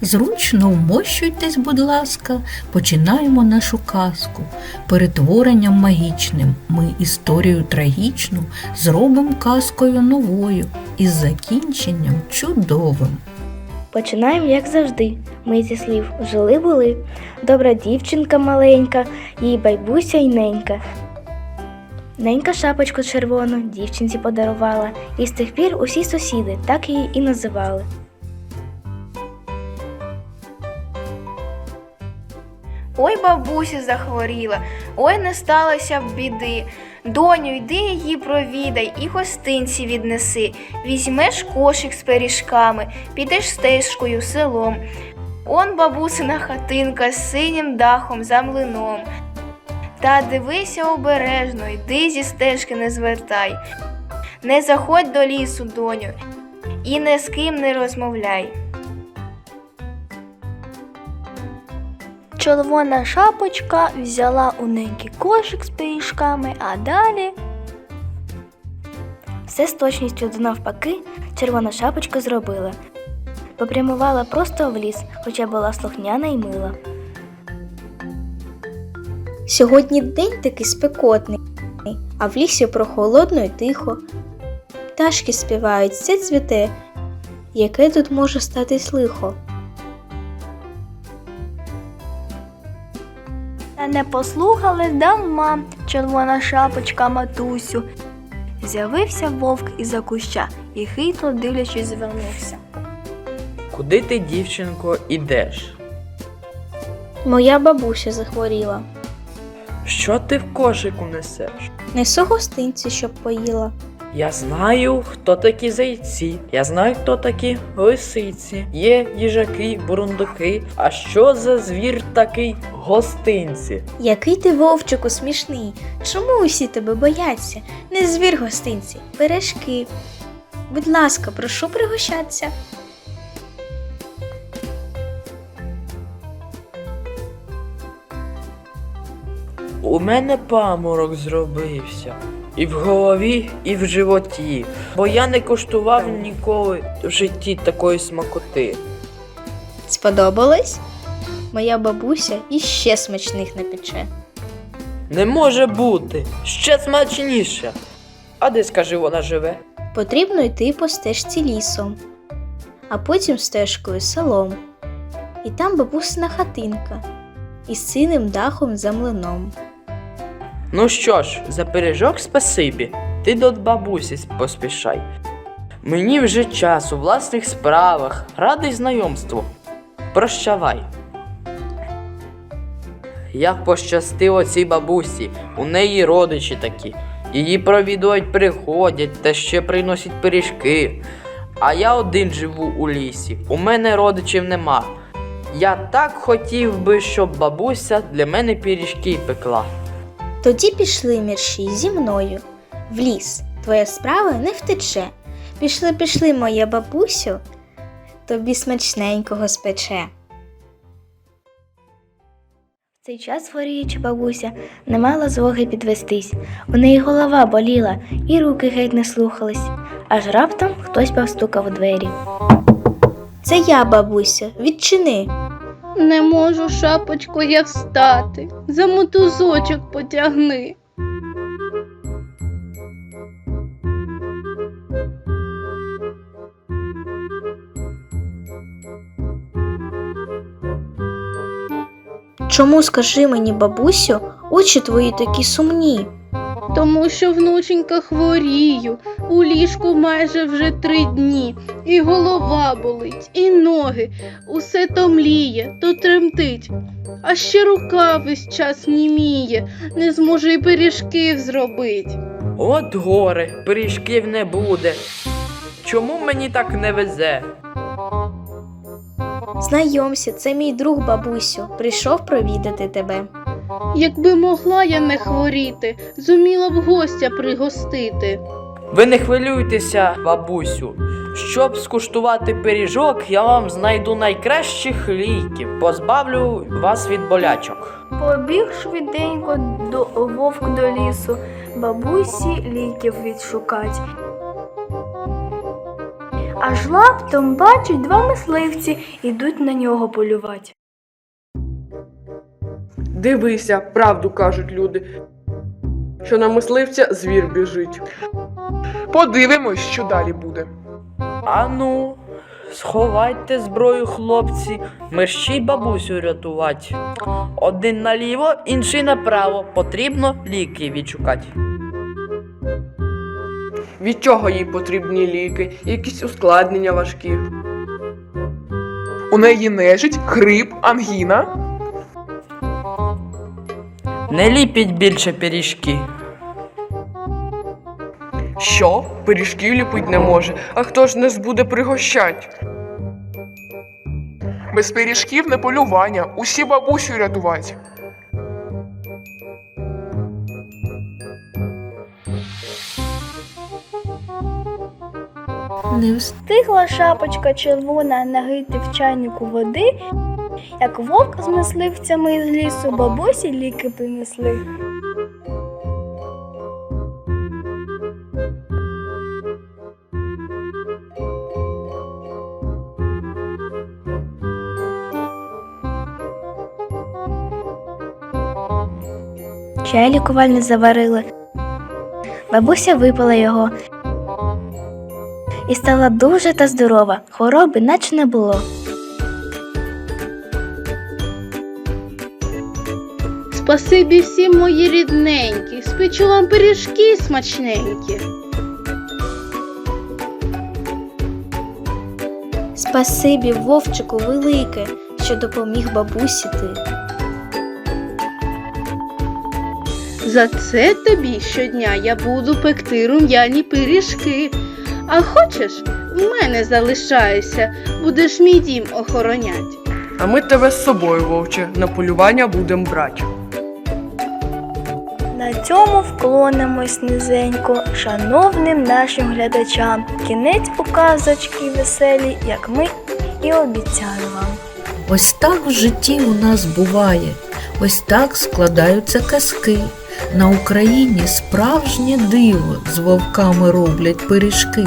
Зручно вмощуйтесь, будь ласка, починаємо нашу казку. Перетворенням магічним ми історію трагічну зробимо казкою новою із закінченням чудовим. Починаємо, як завжди. Ми зі слів жили були. Добра дівчинка маленька, їй байбуся й ненька. Ненька шапочку червону дівчинці подарувала, і з тих пір усі сусіди так її і називали. Ой, бабуся захворіла, ой, не сталося б біди. Доню, йди її провідай і гостинці віднеси. Візьмеш кошик з пиріжками, підеш стежкою селом. Он бабусина хатинка з синім дахом за млином. Та дивися обережно, йди зі стежки не звертай. Не заходь до лісу, доню, і не з ким не розмовляй. Червона шапочка взяла у неньки кошик з пиріжками, а далі. Все з точністю до навпаки червона шапочка зробила. Попрямувала просто в ліс, хоча була слухняна й мила. Сьогодні день такий спекотний, а в лісі прохолодно й тихо. Пташки співають, все цвіте. Яке тут може статись лихо? Не послухали дарма червона шапочка матусю. З'явився вовк із-за куща і хитро дивлячись звернувся. Куди ти, дівчинко, ідеш? Моя бабуся захворіла. Що ти в кошику несеш? Несу гостинці, щоб поїла. Я знаю, хто такі зайці. Я знаю, хто такі лисиці. Є їжаки, бурундуки. А що за звір такий гостинці? Який ти вовчику смішний. Чому усі тебе бояться? Не звір гостинці, пиріжки. Будь ласка, прошу пригощатися. У мене паморок зробився. І в голові, і в животі. Бо я не коштував ніколи в житті такої смакоти. Сподобалось? Моя бабуся іще смачних напече. Не може бути. Ще смачніше. А де скажи, вона живе? Потрібно йти по стежці лісом, а потім стежкою селом. І там бабусина хатинка із синим дахом за млином. Ну що ж, за пиріжок спасибі, ти до бабусі поспішай. Мені вже час у власних справах, радий знайомству. Прощавай. Як пощастило цій бабусі, у неї родичі такі. Її провідують, приходять та ще приносять пиріжки. А я один живу у лісі, у мене родичів нема. Я так хотів би, щоб бабуся для мене пиріжки пекла. Тоді пішли мірші зі мною в ліс. Твоя справа не втече. Пішли, пішли, моя бабусю, тобі смачненького спече. В цей час хворіюча бабуся не мала змоги підвестись. У неї голова боліла, і руки геть не слухались. Аж раптом хтось постукав у двері. Це я, бабуся, відчини. Не можу, шапочко, я встати. За мотузочок потягни. Чому скажи мені, бабусю, очі твої такі сумні? Тому що внученька хворію, у ліжку майже вже три дні, і голова болить, і ноги, усе то мліє, то тремтить. А ще рука весь час німіє, не зможе й пиріжків зробить. От горе, пиріжків не буде. Чому мені так не везе? Знайомся, це мій друг бабусю, прийшов провідати тебе. Якби могла я не хворіти, зуміла б гостя пригостити. Ви не хвилюйтеся, бабусю. Щоб скуштувати пиріжок, я вам знайду найкращих ліків, позбавлю вас від болячок. Побіг швиденько до вовк до лісу, бабусі ліків відшукать. аж лаптом бачить два мисливці ідуть на нього полювати. Дивися, правду кажуть люди, що на мисливця звір біжить. Подивимось, що далі буде. Ану, сховайте зброю, хлопці, мерщій бабусю рятувати. Один наліво, інший направо. Потрібно ліки відшукати. Від чого їй потрібні ліки, якісь ускладнення важкі. У неї нежить, хрип, ангіна. Не ліпіть більше пиріжки. Що? Пиріжків ліпить не може, а хто ж нас буде пригощать? Без пиріжків не полювання, усі бабусю рятувати. Не встиг Стигла шапочка червона нагріти в чайнику води, як вовк з мисливцями з лісу бабусі ліки принесли. Чай лікувальний заварили. Бабуся випила його і стала дуже та здорова, хвороби наче не було. Спасибі всім мої рідненькі, спечу вам пиріжки смачненькі. Спасибі, вовчику, велике, що допоміг бабусі ти. За це тобі щодня я буду пекти рум'яні пиріжки. А хочеш, в мене залишайся, будеш мій дім охоронять. А ми тебе з собою, вовче, на полювання будем брати. На цьому вклонимось низенько шановним нашим глядачам. Кінець у казочки веселі, як ми і обіцяли вам. Ось так в житті у нас буває, ось так складаються казки. На Україні справжнє диво з вовками роблять пиріжки.